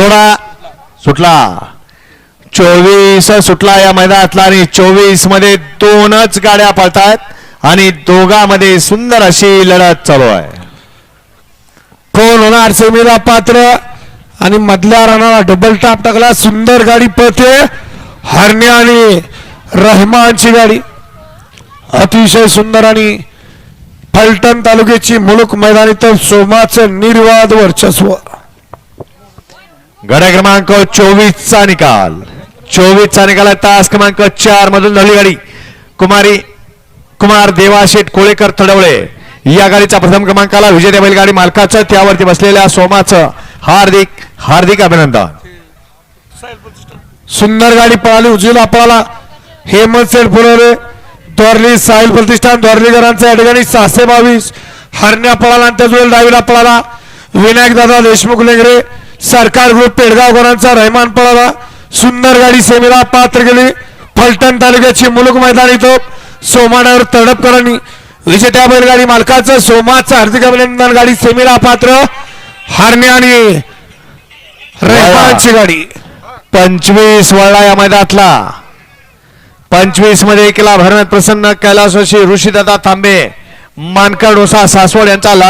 सोडा. सुटला. चोवीस सुटला या मैदानातला आणि चोवीसमध्ये दोनच गाड्या पळतायत आणि दोघांमध्ये सुंदर अशी लढत चालू आहे. कोण होणार सेमीला पात्र आणि मधल्या राणाला डबल टाप टाकला. सुंदर गाडी पळते. हरण्या आणि रहमानची गाडी. अतिशय सुंदर आणि फलटण तालुक्याची मुलुक मैदानी तर सोमाचं निर्वाद वर्चस्व. गड्या क्रमांक चोवीसचा निकाल. चोवीसचा निकाल आहे. तास क्रमांक चार मधून धरली गाडी. कुमारी कुमार देवाशेठ कोळेकर थडवळे. या गाडीचा प्रथम क्रमांकाला विजय बैलगाडी मालकाचं त्यावरती बसलेल्या सोमाचं हार्दिक हार्दिक अभिनंदन. सुंदर गाडी पळाली उजवीला पळाला. हेमंत सेठ फुलवले द्वारली साहिल प्रतिष्ठान द्वारलीकरांचा या ठिकाणी सहाशे बावीस. हरण्या पळाला आणि त्या वेळेला डावीला पळाला. विनायक दादा देशमुख लेंगरे सरकार ग्रुप पेडगावकरांचा रहमान पळाला. सुंदर गाडी सेमीला पात्र गेली फलटण तालुक्याची मुलुक मैदान इथं. सोमाण्यावर तडपकरांनी विजेत्या बैलगाडी मालकाचं सोमाचं हार्दिक अभिनंदन. गाडी सेमीला पात्र. हारणे आणि रहमानची गाडी. पंचवीस वळला या मैदानातला. पंचवीसमध्ये केला भरण्यात प्रसन्न कैलासवासी ऋषीदादा तांबे मानकर डोसा सासवड यांचा लाड